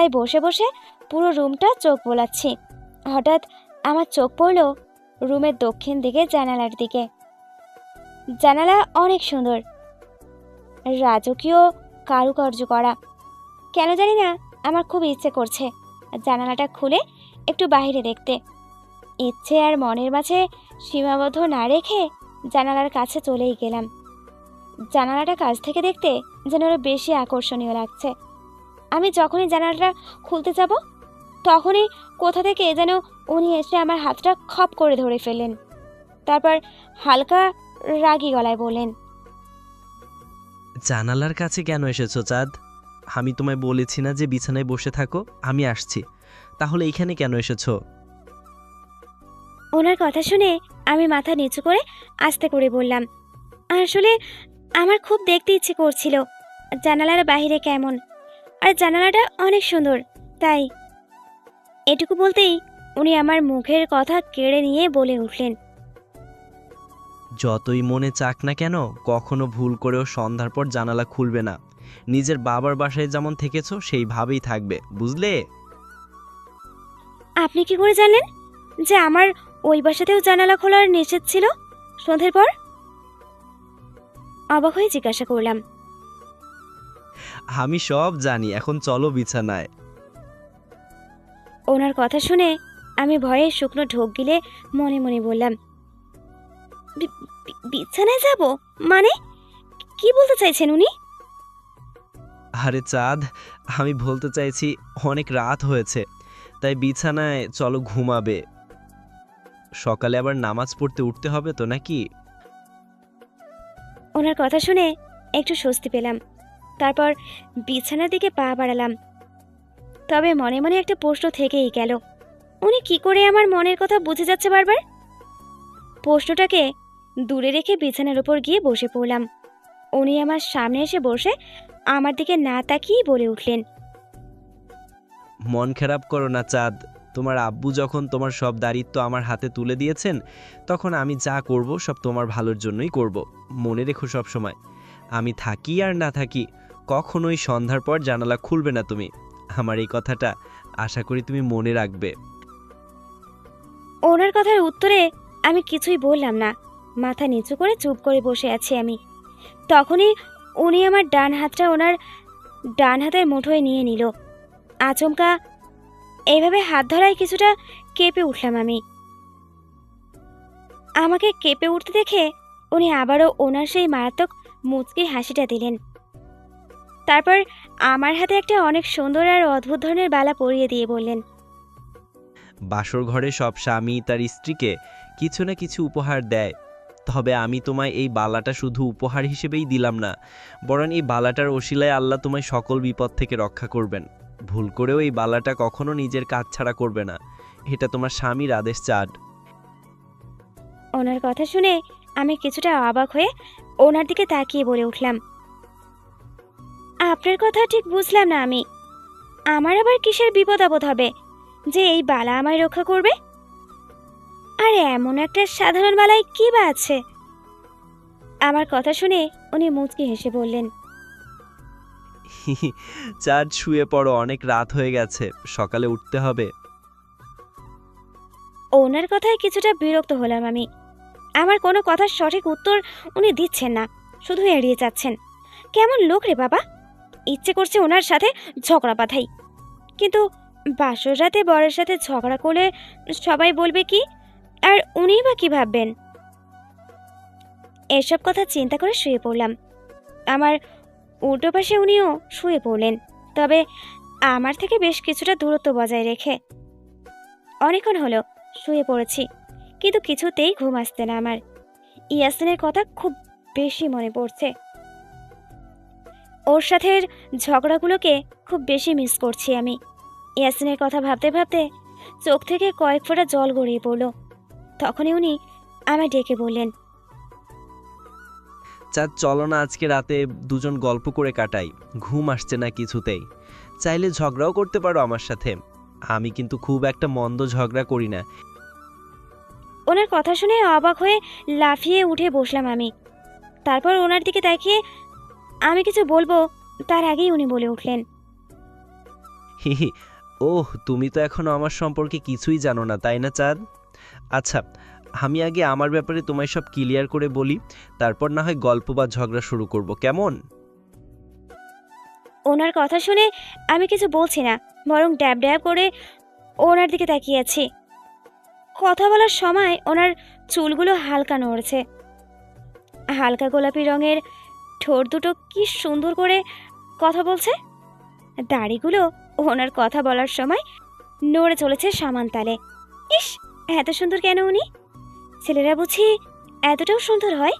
তাই বসে বসে পুরো রুমটা চোখ বোলাচ্ছি। হঠাৎ আমার চোখ পড়ল রুমের দক্ষিণ দিকে জানালার দিকে। জানালা অনেক সুন্দর। রাজকীয় কারুকার্য করা। কেন জানি না, আমার খুব ইচ্ছে করছে জানালাটা খুলে একটু বাইরে দেখতে। ইচ্ছে আর মনের মাঝে সীমাবদ্ধ না রেখে জানালার কাছে চলেই গেলাম। জানালাটা কাছ থেকে দেখতে যেন বেশি আকর্ষণীয় লাগছে। আমি যখনই জানালাটা খুলতে যাব তখনই কোথা থেকে যেন উনি এসে আমার হাতটা খপ করে ধরে ফেলেন তারপর হালকা রাগী গলায় বললেন জানালার কাছে কেন এসেছ চাঁদ? আমি তোমায় বলেছি না যে বিছানায় বসে থাকো আমি আসছি। তাহলে এখানে কেন এসেছ? ওনার কথা শুনে আমি মাথা নিচু করে আস্তে করে বললাম আসলে আমার খুব দেখতে ইচ্ছে করছিল জানালার বাইরে কেমন। আর জানালাটা অনেক সুন্দর তাই। এটুকু বলতেই উনি আমার মুখের কথা কেড়ে নিয়ে বলে উঠলেন। যতই মনে চাক না কেন কখনো ভুল করেও সন্ধ্যার পর জানালা খুলবে না। নিজের বাবার বাসায় যেমন থেকেছো সেইভাবেই থাকবে বুঝলে? আপনি কি করে জানলেন যে আমার ওই বাসাতেও জানালা খোলার নিষেধ ছিল সন্ধ্যের পর? অবাক হয়ে জিজ্ঞাসা করলাম। আমি সব জানি এখন চলো বিছানায়। ওনার কথা শুনে আমি ভয়ে শুকনো ঢোক গিলে মনে মনে বললাম "বি- বি- বিছানায় যাব? মানে? কি বলতে চাইছেন উনি? আরে চাঁদ আমি বলতে চাইছি অনেক রাত হয়েছে তাই বিছানায় চলো ঘুমাবে। সকালে আবার নামাজ পড়তে উঠতে হবে তো নাকি? ওনার কথা শুনে একটু স্বস্তি পেলাম। তারপর বিছানার দিকে পা বাড়ালাম। তবে মনে মনে একটা প্রশ্ন থেকেই গেল, উনি কি করে আমার মনের কথা বুঝে যাচ্ছে বারবার? প্রশ্নটাকে দূরে রেখে বিছানার ওপর গিয়ে বসে পড়লাম। উনি আমার সামনে এসে বসে আমার দিকে না তাকিয়েই বলে উঠলেন, মন খারাপ করো না চাঁদ, তোমার আব্বু যখন তোমার সব দায়িত্ব আমার হাতে তুলে দিয়েছেন, তখন আমি যা করব সব তোমার ভালোর জন্যই করব। মনে রেখো সব সময় আমি থাকি আর না থাকি কখনোই সন্ধ্যার পর জানালা খুলবে না তুমি। আমার এই কথাটা আশা করি তুমি মনে রাখবে। ওনার কথার উত্তরে আমি কিছুই বললাম না। মাথা নিচু করে চুপ করে বসে আছি আমি। তখনই উনি আমার ডান হাতটা ওনার ডান হাতের মুঠোয় নিয়ে নিল। আচমকা এইভাবে হাত ধরায় কিছুটা কেঁপে উঠলাম আমি। আমাকে কেঁপে উঠতে দেখে উনি আবারও ওনার সেই মারাত্মক মুচকি হাসিটা দিলেন। তারপর আমার হাতে একটা অনেক সুন্দর আর অদ্ভুত ধরনের বালা পরিয়ে দিয়ে বললেন বাসর ঘরে সব স্বামী তার স্ত্রীকে কিছু না কিছু উপহার দেয়। তবে আমি তোমায় এই বালাটা শুধু উপহার হিসেবেই দিলাম না বরং এই বালাটার ওসিলায় আল্লাহ তোমায় সকল বিপদ থেকে রক্ষা করবেন। ভুল করেও এই বালাটা কখনো নিজের কাজ ছাড়া করবে না। এটা তোমার স্বামীর আদেশ চাড ওনার কথা শুনে আমি কিছুটা অবাক হয়ে ওনার দিকে তাকিয়ে বলে উঠলাম আপনার কথা ঠিক বুঝলাম না আমি। আমার আবার কিসের বিপদ আপদ হবে? যে এই বালা আমায় রক্ষা করবে? আর এমন একটা সাধারণ বালায় কি বা আছে? আমার কথা শুনে উনি মুচকি হেসে বললেন চাঁদ শুয়ে পড়ো অনেক রাত হয়ে গেছে সকালে উঠতে হবে। ওনার কথায় কিছুটা বিরক্ত হলাম আমি। আমার কোনো কথার সঠিক উত্তর উনি দিচ্ছেন না শুধু এড়িয়ে যাচ্ছেন। কেমন লোক রে বাবা? ইচ্ছে করছে ওনার সাথে ঝগড়া বাঁধাই। কিন্তু বাসর রাতে বরের সাথে ঝগড়া করলে সবাই বলবে কি, আর উনিই বা কি ভাববেন? এসব কথা চিন্তা করে শুয়ে পড়লাম। আমার উল্টো পাশে উনিও শুয়ে পড়লেন, তবে আমার থেকে বেশ কিছুটা দূরত্ব বজায় রেখে। অনেকক্ষণ হলো, শুয়ে পড়েছি, কিন্তু কিছুতেই ঘুম আসতে না আমার। ইয়াসিনের কথা খুব বেশি মনে পড়ছে। ওর সাথে ঝগড়াগুলোকে খুব বেশি মিস করছি আমি। ইয়াসিনের কথা ভাবতে ভাবতে চোখ থেকে কয়েক ফোঁটা জল গড়িয়ে পড়ল। তখনই উনি আমায় ডেকে বললেন চাঁদ চলো না আজকে রাতে দুজন গল্প করে কাটাই। ঘুম আসছে না কিছুতেই। চাইলে ঝগড়াও করতে পারো আমার সাথে। আমি কিন্তু খুব একটা মন্দ ঝগড়া করি না। ওনার কথা শুনে অবাক হয়ে লাফিয়ে উঠে বসলাম আমি। তারপর ওনার দিকে তাকিয়ে আমি কিছু বলব? তার আগেই উনি বলে উঠলেন। হি হি ওহ তুমি তো এখনও আমার সম্পর্কে কিছুই জানো না তাই না চাঁদ? আচ্ছা আমি আগে আমার ব্যাপারে তোমায় সব ক্লিয়ার করে বলি তারপর না হয় গল্প বা ঝগড়া শুরু করব কেমন? ওনার কথা শুনে আমি কিছু বলছি না বরং ড্যাব ড্যাব করে ওনার দিকে তাকিয়ে আছি। কথা বলার সময় ওনার চুলগুলো হালকা নড়ছে। হালকা গোলাপি রঙের ঠোঁট দুটো কি সুন্দর করে কথা বলছে? দাড়িগুলো ওনার কথা বলার সময় নড়ে চলেছে সামান তালে। ইস, এত সুন্দর কেন উনি? ছেলেরা বুঝি এতটাও সুন্দর হয়?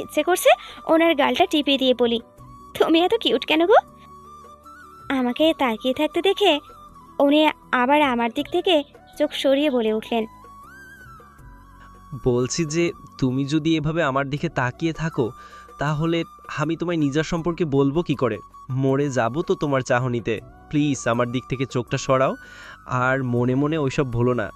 ইচ্ছে করছে ওনার গালটা টিপে দিয়ে বলি, তুমি এত কিউট কেন গো? আমাকে তাকিয়ে থাকতে দেখে উনি আবার আমার দিক থেকে চোখ সরিয়ে বলে উঠলেন, বলছি যে, তুমি যদি এভাবে আমার দিকে তাকিয়ে থাকো তাহলে আমি তোমায় নিজের সম্পর্কে বলব কি করে? মরে যাব তো তোমার চাহনিতে। প্লিজ, আমার দিক থেকে চোখটা সরাও। আর মনে মনে ওইসব ভুলো না।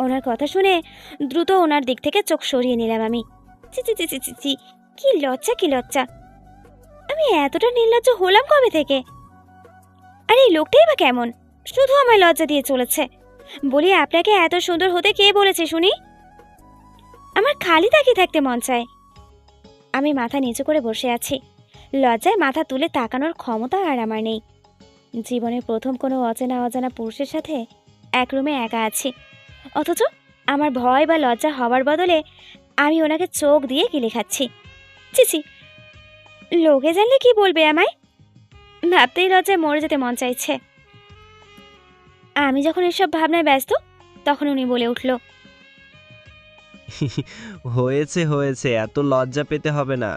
ওনার কথা শুনে দ্রুত ওনার দিক থেকে চোখ সরিয়ে নিলাম আমি। চি কি লজ্জা কি লজ্জা। আমি এতটা নির্লজ্জ হলাম কবে থেকে? আর এই লোকটাই বা কেমন? শুধু আমায় লজ্জা দিয়ে চলেছে। বলি, আপনাকে এত সুন্দর হতে কে বলেছে শুনি? আমার খালি তাকিয়ে থাকতে মন চায়। আমি মাথা নিচু করে বসে আছি। লজ্জায় মাথা তুলে তাকানোর ক্ষমতা আর আমার নেই। জীবনের প্রথম কোনো অচেনা অজানা পুরুষের সাথে এক রুমে একা আছি। অথচ আমার ভয় বা লজ্জা হওয়ার বদলে আমি ওনাকে চোখ দিয়ে গিলে খাচ্ছি। চিচি লোকে জানলে কি বলবে আমায়? ভাবতেই লজ্জায় মরে যেতে মন চাইছে। আমি যখন এসব ভাবনায় ব্যস্ত, তখন উনি বলে উঠল হয়েছে হয়েছে, এত লজ্জা পেতে হবে না।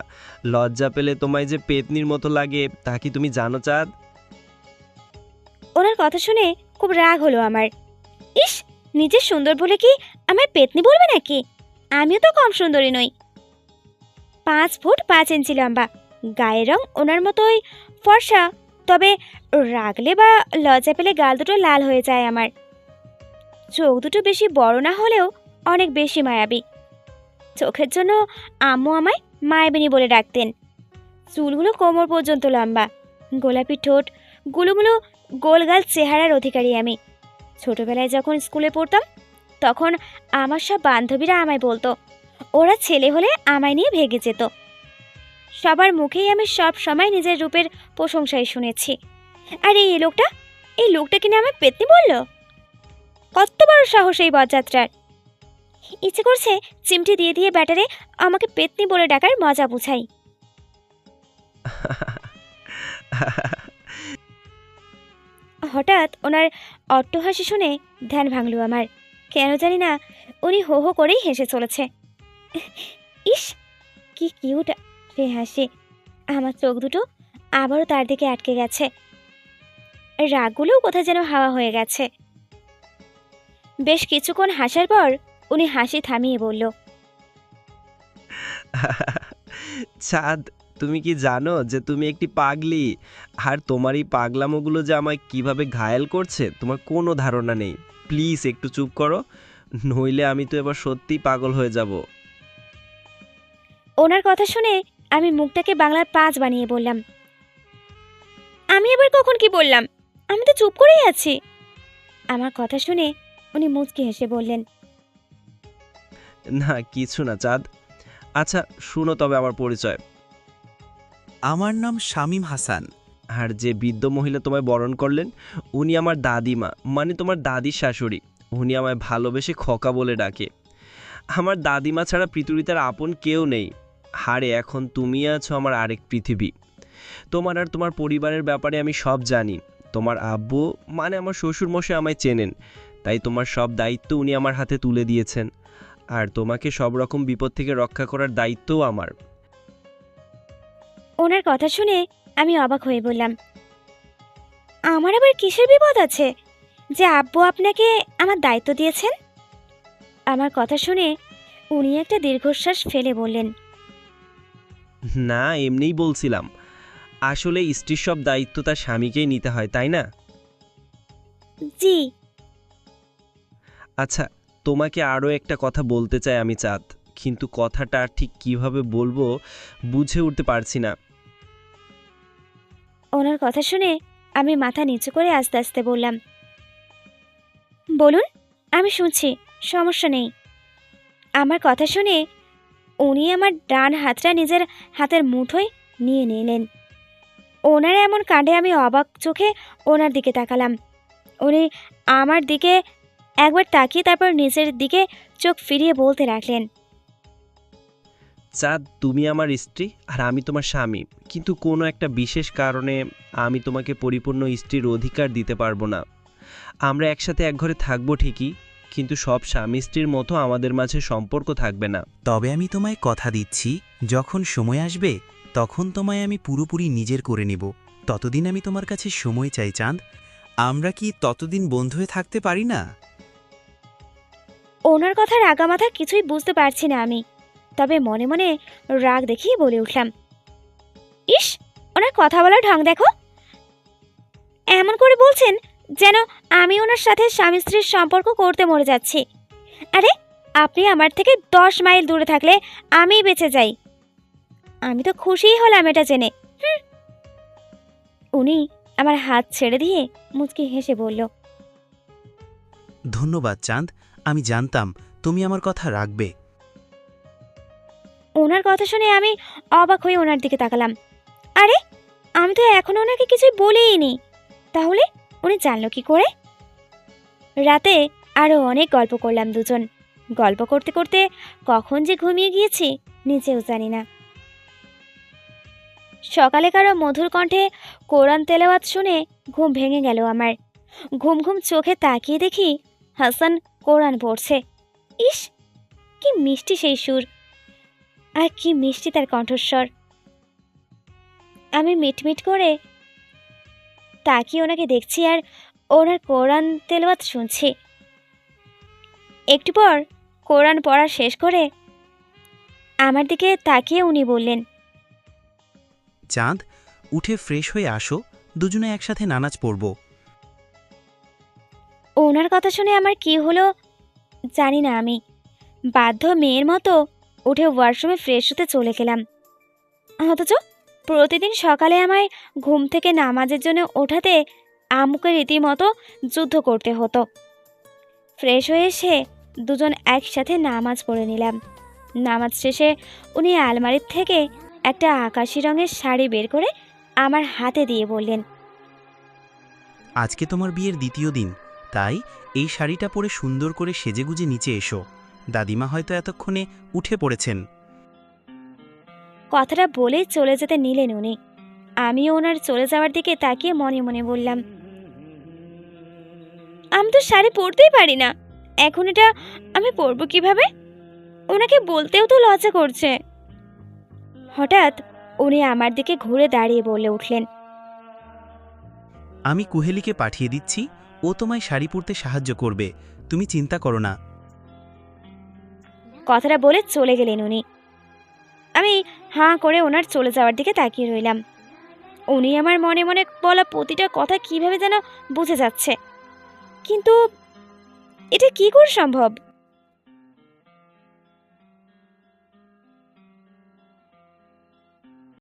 লজ্জা পেলে তোমায় যে পেতনির মতো লাগে, তা কি তুমি জানো চাঁদ? ওনার কথা শুনে খুব রাগ হলো আমার। ইস, নিজের সুন্দর বলে কি আমায় পেতনি বলবে নাকি? আমিও তো কম সুন্দরী নই। পাঁচ ফুট পাঁচ ইঞ্চি লম্বা। গায়ের রং ওনার মতোই ফর্সা, তবে রাগলে বা লজ্জা পেলে গাল দুটো লাল হয়ে যায় আমার। চোখ দুটো বেশি বড় না হলেও অনেক বেশি মায়াবী। চোখের জন্য আম্মু আমায় মায়াবিনী বলে ডাকতেন। চুলগুলো কোমর পর্যন্ত লম্বা, গোলাপি ঠোঁট গুলোগুলো গোলগাল চেহারার অধিকারী আমি। ছোটবেলায় যখন স্কুলে পড়তাম, তখন আমার সব বান্ধবীরা আমায় বলতো, ওরা ছেলে হলে আমায় নিয়ে ভেগে যেত। সবার মুখেই আমি সব সময় নিজের রূপের প্রশংসাই শুনেছি। আর এই লোকটা এই লোকটা কিনে আমায় পেতনি বলল? কত বড় সাহস এই বরযাত্রার। ইচ্ছে করছে চিমটি দিয়ে দিয়ে ব্যাটারে আমাকে পেতনি বলে ডাকার মজা বুঝাই। হঠাৎ ওনার অট্টহাসি শুনে ধ্যান ভাঙল আমার। কেন জানি না উনি হো হো করেই হেসে চলেছে। ইস, কি কিউট সে হাসি। আমার চোখ দুটো আবারও তার দিকে আটকে গেছে। রাগগুলোও কোথায় যেন হাওয়া হয়ে গেছে। বেশ কিছুক্ষণ হাসার পর উনি হাসি থামিয়ে বলল চাঁদ তুমি কি জানো যে তুমি একটি পাগলি? আর তোমার এই পাগলামোগুলো যে আমায় কীভাবে ঘায়েল করছে তোমার কোনো ধারণা নেই। প্লিজ একটু চুপ করো নইলে আমি তো এবার সত্যিই পাগল হয়ে যাব। ওনার কথা শুনে আমি মুখটাকে বাংলার পাঁচ বানিয়ে বললাম আমি এবার কখন কি বললাম? আমি তো চুপ করেই আছি। আমার কথা শুনে উনি মুচকি হেসে বললেন না কিছু না চাঁদ। আচ্ছা শুনো তবে আমার পরিচয়। আমার নাম শামীম হাসান। আর যে বৃদ্ধ মহিলা তোমায় বরণ করলেন উনি আমার দাদিমা মানে তোমার দাদির শাশুড়ি। উনি আমায় ভালোবেসে খকা বলে ডাকে। আমার দাদিমা ছাড়া পৃথিবীতে আর আপন কেউ নেই। হারে এখন তুমি আছো আমার আরেক পৃথিবী। তোমার আর তোমার পরিবারের ব্যাপারে আমি সব জানি। তোমার আব্বু মানে আমার শ্বশুর মশাই আমায় চেনেন। তাই তোমার সব দায়িত্ব উনি আমার হাতে তুলে দিয়েছেন। আর তোমাকে সব রকম বিপদ থেকে রক্ষা করার দায়িত্বও আমার। ওনার কথা শুনে আমি অবাক হয়ে বললাম আমার আবার কিসের বিপদ আছে? যে আব্বু আপনাকে আমার দায়িত্ব দিয়েছেন? আমার কথা শুনে উনি একটা দীর্ঘশ্বাস ফেলে বললেন না এমনিই বলছিলাম। আসলে স্ত্রীর সব দায়িত্ব তার স্বামীকেই নিতে হয় তাই না? জি। আচ্ছা তোমাকে আরও একটা কথা বলতে চাই আমি চাঁদ। কিন্তু কথাটা ঠিক কীভাবে বলব বুঝে উঠতে পারছি না। ওনার কথা শুনে আমি মাথা নিচু করে আস্তে আস্তে বললাম, বলুন, আমি শুনছি, সমস্যা নেই। আমার কথা শুনে উনি আমার ডান হাতটা নিজের হাতের মুঠোয় নিয়ে নিলেন। ওনার এমন কাণ্ডে আমি অবাক চোখে ওনার দিকে তাকালাম। উনি আমার দিকে একবার তাকিয়ে তারপর নিজের দিকে চোখ ফিরিয়ে বলতে রাখলেন চাঁদ তুমি আমার স্ত্রী আর আমি তোমার স্বামী। কিন্তু কোনো একটা বিশেষ কারণে আমি তোমাকে পরিপূর্ণ স্ত্রীর অধিকার দিতে পারব না। আমরা একসাথে এক ঘরে থাকব ঠিকই কিন্তু সব স্বামী স্ত্রীর মতো আমাদের মাঝে সম্পর্ক থাকবে না। তবে আমি তোমায় কথা দিচ্ছি যখন সময় আসবে তখন তোমায় আমি পুরোপুরি নিজের করে নেব। ততদিন আমি তোমার কাছে সময় চাই চাঁদ। আমরা কি ততদিন বন্ধু হয়ে থাকতে পারি না? ওনার কথার আগামাথা কিছুই বুঝতে পারছি না আমি। তবে মনে মনে রাগ দেখিয়ে বলে উঠলাম, ইস, ওনার কথা বলার ঢং দেখো। এমন করে বলছেন যেন আমি ওনার সাথে স্বামী স্ত্রীর সম্পর্ক করতে মরে যাচ্ছি। আরে, আপনি আমার থেকে দশ মাইল দূরে থাকলে আমিই বেঁচে যাই। আমি তো খুশিই হলাম এটা জেনে। উনি আমার হাত ছেড়ে দিয়ে মুচকি হেসে বলল, ধন্যবাদ চাঁদ। আমি জানতাম তুমি আমার কথা রাখবে। ওনার কথা শুনে আমি অবাক হয়ে ওনার দিকে তাকালাম। আরে, আমি তো এখনও ওনাকে কিছুই বলিনি। তাহলে উনি জানলো কি করে? রাতে আরও অনেক গল্প করলাম দুজন। গল্প করতে করতে কখন যে ঘুমিয়ে গিয়েছি নিজেও জানি না। সকালে কারও মধুর কণ্ঠে কোরআন তেলাওয়াত শুনে ঘুম ভেঙে গেল আমার। ঘুম ঘুম চোখে তাকিয়ে দেখি হাসান কোরআন পড়ছে। ইস, কি মিষ্টি সেই সুর। আর কি মিষ্টি তার কণ্ঠস্বর। আমি মিটমিট করে তাকিয়ে ওনাকে দেখছি আর ওনার কোরআন তেলওয়াত শুনছি। একটু পর কোরআন পড়া শেষ করে আমার দিকে তাকিয়ে উনি বললেন, চাঁদ, উঠে ফ্রেশ হয়ে আসো, দুজনে একসাথে নামাজ পড়ব। ওনার কথা শুনে আমার কি হলো জানি না আমি। বাধ্য মেয়ের মতো উঠে ওয়াশরুমে ফ্রেশ হতে চলে গেলাম। অথচ প্রতিদিন সকালে আমায় ঘুম থেকে নামাজের জন্য ওঠাতে আমুকে রীতিমতো যুদ্ধ করতে হতো। ফ্রেশ হয়ে এসে দুজন একসাথে নামাজ পড়ে নিলাম। নামাজ শেষে উনি আলমারির থেকে একটা আকাশি রঙের শাড়ি বের করে আমার হাতে দিয়ে বললেন, আজকে তোমার বিয়ের দ্বিতীয় দিন। তাই এই শাড়িটা পরে সুন্দর করে সেজেগুজে নিচে এসো। দাদিমা হয়তো এতক্ষণে উঠে পড়েছেন। কথাটা বলেই চলে যেতে নিলেন উনি। আমিও ওনার চলে যাওয়ার দিকে তাকিয়ে মনে মনে বললাম আমি তো শাড়ি পরতেই পারি না। এখন এটা আমি পরবো কীভাবে? ওনাকে বলতেও তো লজ্জা করছে। হঠাৎ উনি আমার দিকে ঘুরে দাঁড়িয়ে বলে উঠলেন আমি কুহেলিকে পাঠিয়ে দিচ্ছি ও তোমায় শাড়ি পরতে সাহায্য করবে, তুমি চিন্তা করো না। কথাটা বলে চলে গেলেন উনি। আমি হাঁ করে ওনার চলে যাওয়ার দিকে তাকিয়ে রইলাম। উনি আমার মনে মনে বলা প্রতিটা কথা কীভাবে যেন বুঝে যাচ্ছে। কিন্তু এটা কি করে সম্ভব?